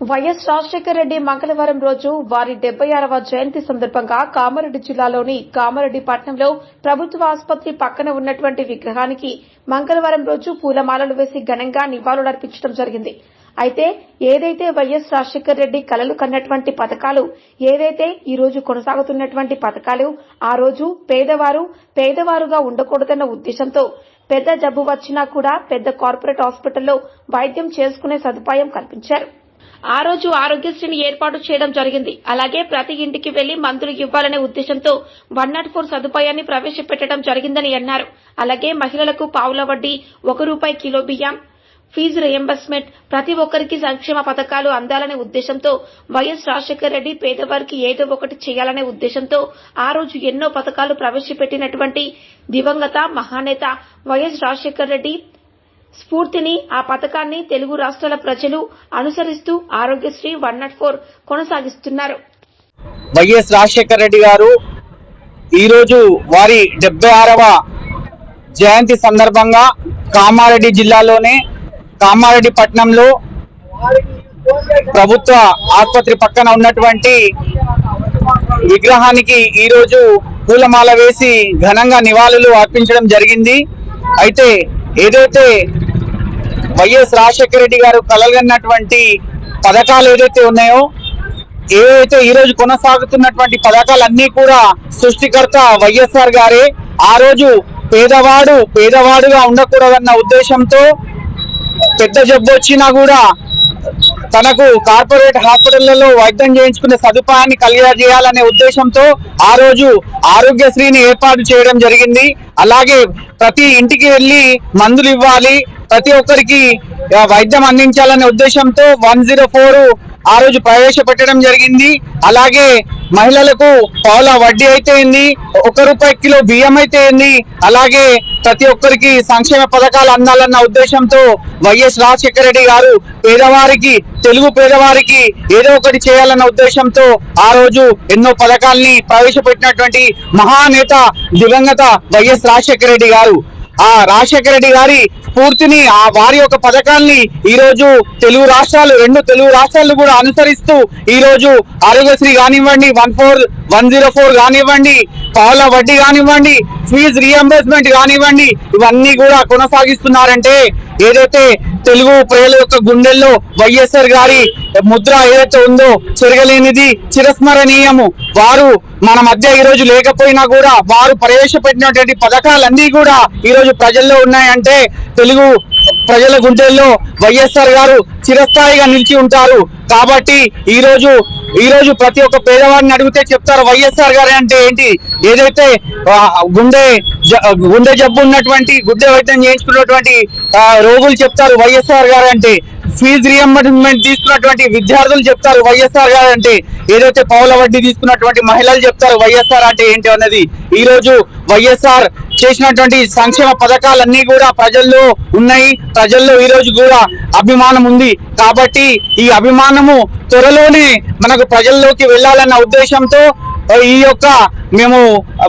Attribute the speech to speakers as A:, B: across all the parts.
A: YS Rajasekhara Reddy మంగళవారం రోజు వారి డెబ్బై ఆరవ జయంతి సందర్భంగా కామారెడ్డి జిల్లాలోని కామారెడ్డి పట్టణంలో ప్రభుత్వ ఆసుపత్రి పక్కన ఉన్నటువంటి విగ్రహానికి మంగళవారం రోజు పూలమాలలు వేసి ఘనంగా నివాళులర్పించడం జరిగింది. అయితే ఏదైతే వైఎస్ రాజశేఖర రెడ్డి కలలు కన్నటువంటి పథకాలు ఏదైతే ఈ రోజు కొనసాగుతున్నటువంటి పథకాలు ఆ రోజు పేదవారు పేదవారుగా ఉండకూడదన్న ఉద్దేశంతో పెద్ద జబ్బు వచ్చినా కూడా పెద్ద కార్పొరేట్ హాస్పిటల్లో వైద్యం చేసుకునే సదుపాయం కల్పించారు. ఆ రోజు ఆరోగ్యశ్రీని ఏర్పాటు చేయడం జరిగింది. అలాగే ప్రతి ఇంటికి వెళ్ళి మందులు ఇవ్వాలనే ఉద్దేశంతో వన్ నాట్ ఫోర్ సదుపాయాన్ని ప్రవేశపెట్టడం జరిగిందని అన్నారు. అలాగే మహిళలకు పావుల వడ్డీ ఒక రూపాయి కిలో బియ్యం ఫీజు రియంబర్స్మెంట్ ప్రతి ఒక్కరికి సంక్షేమ పథకాలు అందాలనే ఉద్దేశంతో వైఎస్ రాజశేఖర రెడ్డి పేదవారికి ఏదో ఒకటి చేయాలనే ఉద్దేశంతో ఆ రోజు ఎన్నో పథకాలు ప్రవేశపెట్టినటువంటి దివంగత మహానేత వైఎస్ రాజశేఖర రెడ్డి స్ఫూర్తిని ఆ పథకాన్ని తెలుగు రాష్ట్రాల ప్రజలు అనుసరిస్తూ ఆరోగ్యశ్రీ వన్ నాట్ ఫోర్ కొనసాగిస్తున్నారు.
B: వైఎస్ రాజశేఖర రెడ్డి గారు ఈరోజు వారి డెబ్బై ఆరవ జయంతి సందర్భంగా కామారెడ్డి జిల్లాలోనే కామారెడ్డి పట్టణంలో ప్రభుత్వ ఆసుపత్రి పక్కన ఉన్నటువంటి విగ్రహానికి ఈరోజు పూలమాల వేసి ఘనంగా నివాళులు అర్పించడం జరిగింది. అయితే ఏదైతే వైఎస్ రాజశేఖర రెడ్డి గారు కలగన్నటువంటి పథకాలు ఏదైతే ఉన్నాయో ఏవైతే ఈ రోజు కొనసాగుతున్నటువంటి పథకాలన్నీ కూడా సృష్టికర్త వైఎస్ఆర్ గారే. ఆ రోజు పేదవాడు పేదవాడుగా ఉండకూడదన్న ఉద్దేశంతో పెద్ద జబ్బు వచ్చినా కూడా తనకు కార్పొరేట్ హాస్పిటళ్ళలో వైద్యం చేయించుకునే సదుపాయాన్ని కలిగజేయాలనే ఉద్దేశంతో ఆ రోజు ఆరోగ్యశ్రీని ఏర్పాటు చేయడం జరిగింది. అలాగే ప్రతి ఇంటికి వెళ్ళి మందులు ఇవ్వాలి ప్రతి ఒక్కరికి వైద్యం అందించాలనే ఉద్దేశంతో వన్ జీరో ఫోర్ ఆ రోజు ప్రవేశపెట్టడం జరిగింది. అలాగే మహిళలకు పావుల వడ్డీ అయితే ఏంది ఒక రూపాయి కిలో బియ్యం అయితే ఏంది అలాగే ప్రతి ఒక్కరికి సంక్షేమ పథకాలు అందాలన్న ఉద్దేశంతో వైఎస్ రాజశేఖర రెడ్డి గారు పేదవారికి తెలుగు పేదవారికి ఏదో ఒకటి చేయాలన్న ఉద్దేశంతో ఆ రోజు ఎన్నో పథకాల్ని ప్రవేశపెట్టినటువంటి మహానేత దివంగత వైఎస్ రాజశేఖర రెడ్డి గారు. ఆ రాజశేఖర రెడ్డి గారి స్ఫూర్తిని ఆ వారి యొక్క పథకాన్ని ఈ రోజు తెలుగు రాష్ట్రాలు రెండు తెలుగు రాష్ట్రాలు కూడా అనుసరిస్తూ ఈ రోజు ఆరోగ్యశ్రీ కానివ్వండి one four one zero four కానివ్వండి పావుల వడ్డీ కానివ్వండి ఫీజు రీఎంబర్స్మెంట్ కానివ్వండి ఇవన్నీ కూడా కొనసాగిస్తున్నారంటే ఏదైతే తెలుగు ప్రజల యొక్క గుండెల్లో వైఎస్ఆర్ గారి ముద్ర ఏదైతే ఉందో చెరగలేనిది చిరస్మరణీయము. వారు మన మధ్య ఈ రోజు లేకపోయినా కూడా వారు ప్రవేశపెట్టినటువంటి పథకాలన్నీ కూడా ఈ రోజు ప్రజల్లో ఉన్నాయంటే తెలుగు ప్రజల గుండెల్లో వైఎస్ఆర్ గారు చిరస్థాయిగా నిలిచి ఉంటారు. కాబట్టి ఈ రోజు ఈ రోజు ప్రతి ఒక్క పేదవాడిని అడిగితే చెప్తారు వైఎస్ఆర్ గారు అంటే ఏంటి? ఏదైతే గుండె జ- గుండె జబ్బు ఉన్నటువంటి గుండె వైద్యం చేయించుకున్నటువంటి రోగులు చెప్తారు వైఎస్ఆర్ గారు అంటే ఫీజు రియంబర్స్మెంట్ తీసుకున్నటువంటి విద్యార్థులు చెప్తారు వైఎస్ఆర్ గారు అంటే ఏదైతే పౌల వడ్డీ తీసుకున్నటువంటి మహిళలు చెప్తారు వైఎస్ఆర్ అంటే ఏంటి అన్నది. ఈ రోజు వైఎస్ఆర్ చేసినటువంటి సంక్షేమ పథకాలన్నీ కూడా ప్రజల్లో ఉన్నాయి. ప్రజల్లో ఈ రోజు కూడా అభిమానం ఉంది. కాబట్టి ఈ అభిమానము త్వరలోనే మనకు ప్రజల్లోకి వెళ్ళాలన్న ఉద్దేశంతో ఈ యొక్క మేము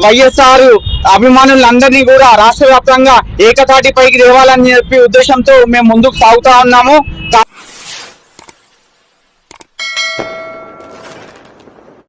B: వైఎస్ఆర్ అభిమానులందరినీ కూడా రాష్ట్ర వ్యాప్తంగా ఏకతాటిపైకి తేవాలని చెప్పి ఉద్దేశంతో మేము ముందుకు సాగుతా ఉన్నాము.